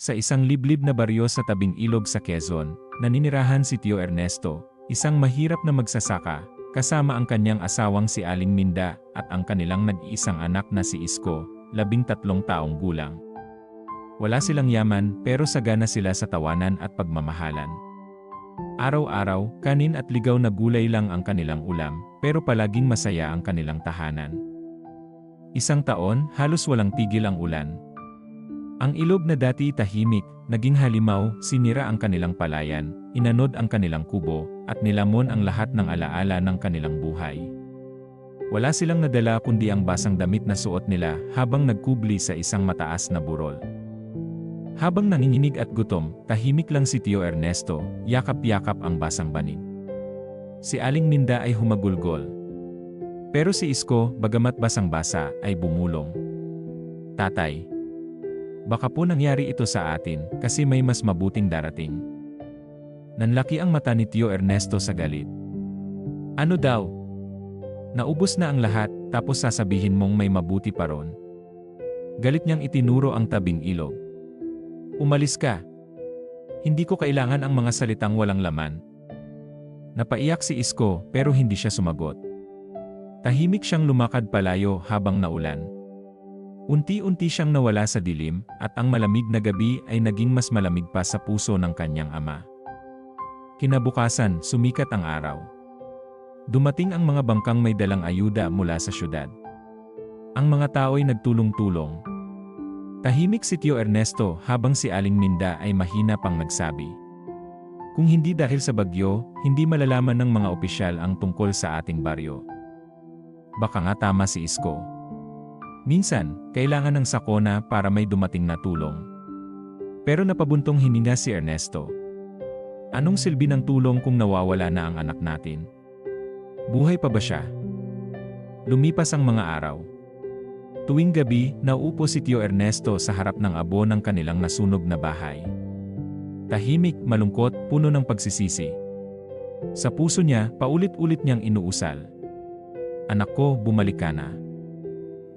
Sa isang liblib na baryo sa tabing ilog sa Quezon, naninirahan si Tio Ernesto, isang mahirap na magsasaka, kasama ang kanyang asawang si Aling Minda at ang kanilang nag-iisang anak na si Isko, labing tatlong taong gulang. Wala silang yaman pero sagana sila sa tawanan at pagmamahalan. Araw-araw, kanin at ligaw na gulay lang ang kanilang ulam, pero palaging masaya ang kanilang tahanan. Isang taon, halos walang tigil ang ulan, ang ilog na dati tahimik, naging halimaw, sinira ang kanilang palayan, inanod ang kanilang kubo, at nilamon ang lahat ng alaala ng kanilang buhay. Wala silang nadala kundi ang basang damit na suot nila habang nagkubli sa isang mataas na burol. Habang nanginginig at gutom, tahimik lang si Tio Ernesto, yakap-yakap ang basang banig. Si Aling Minda ay humagulgol. Pero si Isko, bagamat basang-basa, ay bumulong. Tatay, Baka po nangyari ito sa atin kasi may mas mabuting darating. Nanlaki ang mata ni Tio Ernesto sa galit. Ano daw? Naubos na ang lahat tapos sasabihin mong may mabuti pa ron. Galit niyang itinuro ang tabing ilog. Umalis ka. Hindi ko kailangan ang mga salitang walang laman. Napaiyak si Isko pero hindi siya sumagot. Tahimik siyang lumakad palayo habang naulan. Unti-unti siyang nawala sa dilim, at ang malamig na gabi ay naging mas malamig pa sa puso ng kanyang ama. Kinabukasan, sumikat ang araw. Dumating ang mga bangkang may dalang ayuda mula sa syudad. Ang mga tao ay nagtulong-tulong. Tahimik si Tio Ernesto habang si Aling Minda ay mahina pang nagsabi. Kung hindi dahil sa bagyo, hindi malalaman ng mga opisyal ang tungkol sa ating baryo. Baka nga tama si Isko. Minsan, kailangan ng sakona para may dumating na tulong. Pero napabuntong hininga si Ernesto. Anong silbi ng tulong kung nawawala na ang anak natin? Buhay pa ba siya? Lumipas ang mga araw. Tuwing gabi, naupo si Tio Ernesto sa harap ng abo ng kanilang nasunog na bahay. Tahimik, malungkot, puno ng pagsisisi. Sa puso niya, paulit-ulit niyang inuusal. Anak ko, bumalik ka na.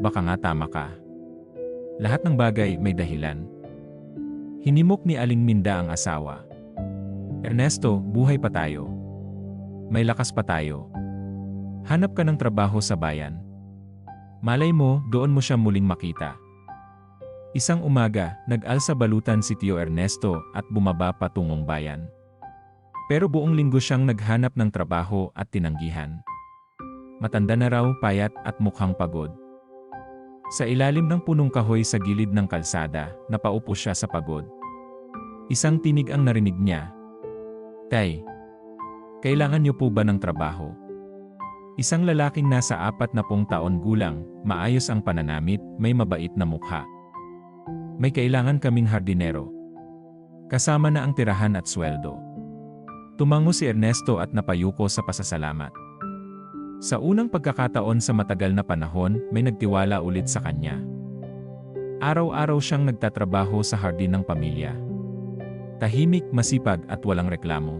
Baka nga tama ka. Lahat ng bagay may dahilan. Hinimok ni Aling Minda ang asawa. Ernesto, buhay pa tayo. May lakas pa tayo. Hanap ka ng trabaho sa bayan. Malay mo, doon mo siya muling makita. Isang umaga, nag-alsa balutan si Tio Ernesto at bumaba patungong bayan. Pero buong linggo siyang naghanap ng trabaho at tinanggihan. Matanda na raw, payat at mukhang pagod. Sa ilalim ng punong kahoy sa gilid ng kalsada, napaupo siya sa pagod. Isang tinig ang narinig niya. Tay, kailangan niyo po ba ng trabaho? Isang lalaking nasa apat na pong taon gulang, maayos ang pananamit, may mabait na mukha. May kailangan kaming hardinero. Kasama na ang tirahan at sweldo. Tumango si Ernesto at napayuko sa pasasalamat. Sa unang pagkakataon sa matagal na panahon, may nagtiwala ulit sa kanya. Araw-araw siyang nagtatrabaho sa hardin ng pamilya. Tahimik, masipag at walang reklamo.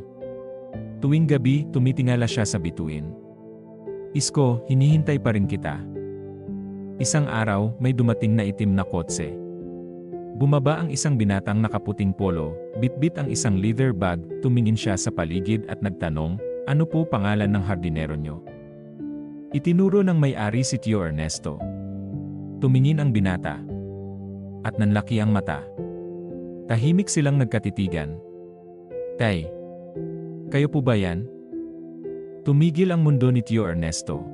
Tuwing gabi, tumitingala siya sa bituin. Isko, hinihintay pa rin kita. Isang araw, may dumating na itim na kotse. Bumaba ang isang binatang nakaputing polo, bitbit ang isang leather bag, tumingin siya sa paligid at nagtanong, ano po pangalan ng hardinero niyo? Itinuro ng may-ari si Tio Ernesto. Tumingin ang binata. At nanlaki ang mata. Tahimik silang nagkatitigan. Tay, kayo po ba yan? Tumigil ang mundo ni Tio Ernesto.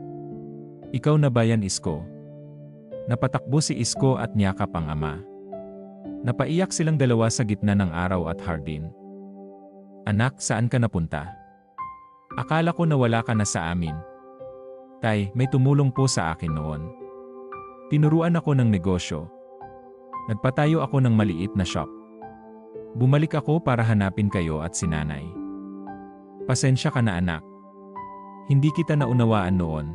Ikaw na ba yan, Isko? Napatakbo si Isko at niyakap ang ama. Napaiyak silang dalawa sa gitna ng araw at hardin. Anak, saan ka napunta? Akala ko nawala ka na sa amin. Tay, may tumulong po sa akin noon. Tinuruan ako ng negosyo. Nagpatayo ako ng maliit na shop. Bumalik ako para hanapin kayo at sinanay. Pasensya ka na anak. Hindi kita naunawaan noon.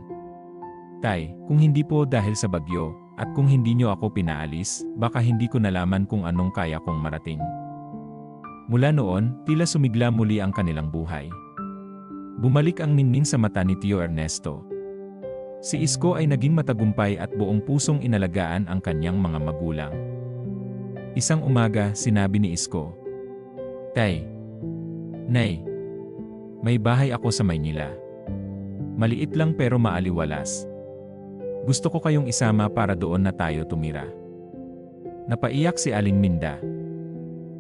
Tay, kung hindi po dahil sa bagyo, at kung hindi nyo ako pinaalis, baka hindi ko nalaman kung anong kaya kong marating. Mula noon, tila sumigla muli ang kanilang buhay. Bumalik ang ningning sa mata ni Tio Ernesto. Si Isko ay naging matagumpay at buong pusong inalagaan ang kanyang mga magulang. Isang umaga, sinabi ni Isko. Tay. Nay. May bahay ako sa Maynila. Maliit lang pero maaliwalas. Gusto ko kayong isama para doon na tayo tumira. Napaiyak si Aling Minda.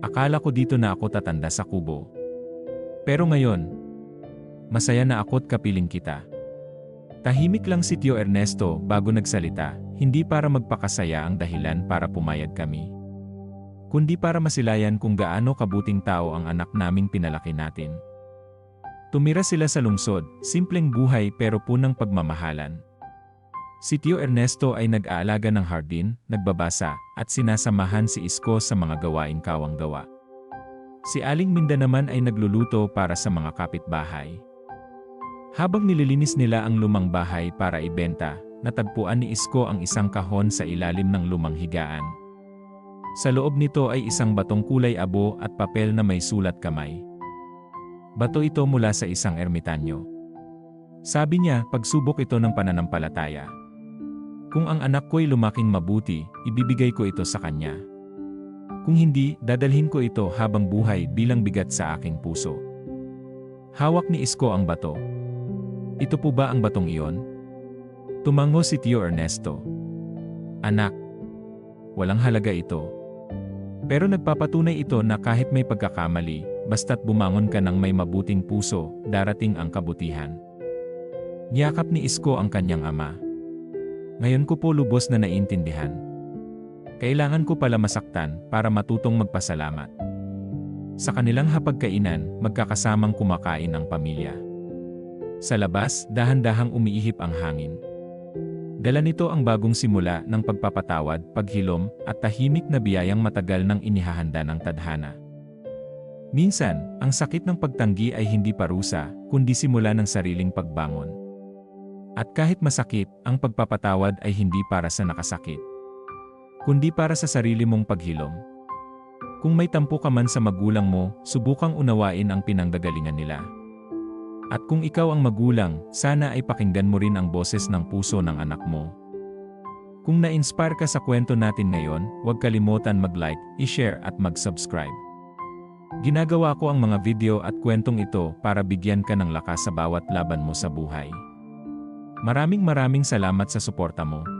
Akala ko dito na ako tatanda sa kubo. Pero ngayon, masaya na ako't kapiling kita. Tahimik lang si Tio Ernesto bago nagsalita, hindi para magpakasaya ang dahilan para pumayag kami. Kundi para masilayan kung gaano kabuting tao ang anak naming pinalaki natin. Tumira sila sa lungsod, simpleng buhay pero punang pagmamahalan. Si Tio Ernesto ay nag-aalaga ng hardin, nagbabasa, at sinasamahan si Isko sa mga gawaing kawang gawa. Si Aling Minda naman ay nagluluto para sa mga kapitbahay. Habang nililinis nila ang lumang bahay para ibenta, natagpuan ni Isko ang isang kahon sa ilalim ng lumang higaan. Sa loob nito ay isang batong kulay abo at papel na may sulat kamay. Bato ito mula sa isang ermitanyo. Sabi niya, pagsubok ito ng pananampalataya. Kung ang anak ko'y lumaking mabuti, ibibigay ko ito sa kanya. Kung hindi, dadalhin ko ito habang buhay bilang bigat sa aking puso. Hawak ni Isko ang bato. Ito po ba ang batong iyon? Tumango si Tio Ernesto. Anak, walang halaga ito. Pero nagpapatunay ito na kahit may pagkakamali, basta't bumangon ka ng may mabuting puso, darating ang kabutihan. Niyakap ni Isko ang kanyang ama. Ngayon ko po lubos na naiintindihan. Kailangan ko pala masaktan para matutong magpasalamat. Sa kanilang hapagkainan, magkakasamang kumakain ang pamilya. Sa labas, dahan-dahang umiihip ang hangin. Dala nito ang bagong simula ng pagpapatawad, paghilom, at tahimik na biyayang matagal nang inihahanda ng tadhana. Minsan, ang sakit ng pagtanggi ay hindi parusa, kundi simula ng sariling pagbangon. At kahit masakit, ang pagpapatawad ay hindi para sa nakasakit, kundi para sa sarili mong paghilom. Kung may tampo ka man sa magulang mo, subukang unawain ang pinanggagalingan nila. At kung ikaw ang magulang, sana ay pakinggan mo rin ang boses ng puso ng anak mo. Kung na-inspire ka sa kwento natin ngayon, huwag kalimutan mag-like, i-share at mag-subscribe. Ginagawa ko ang mga video at kwentong ito para bigyan ka ng lakas sa bawat laban mo sa buhay. Maraming maraming salamat sa suporta mo.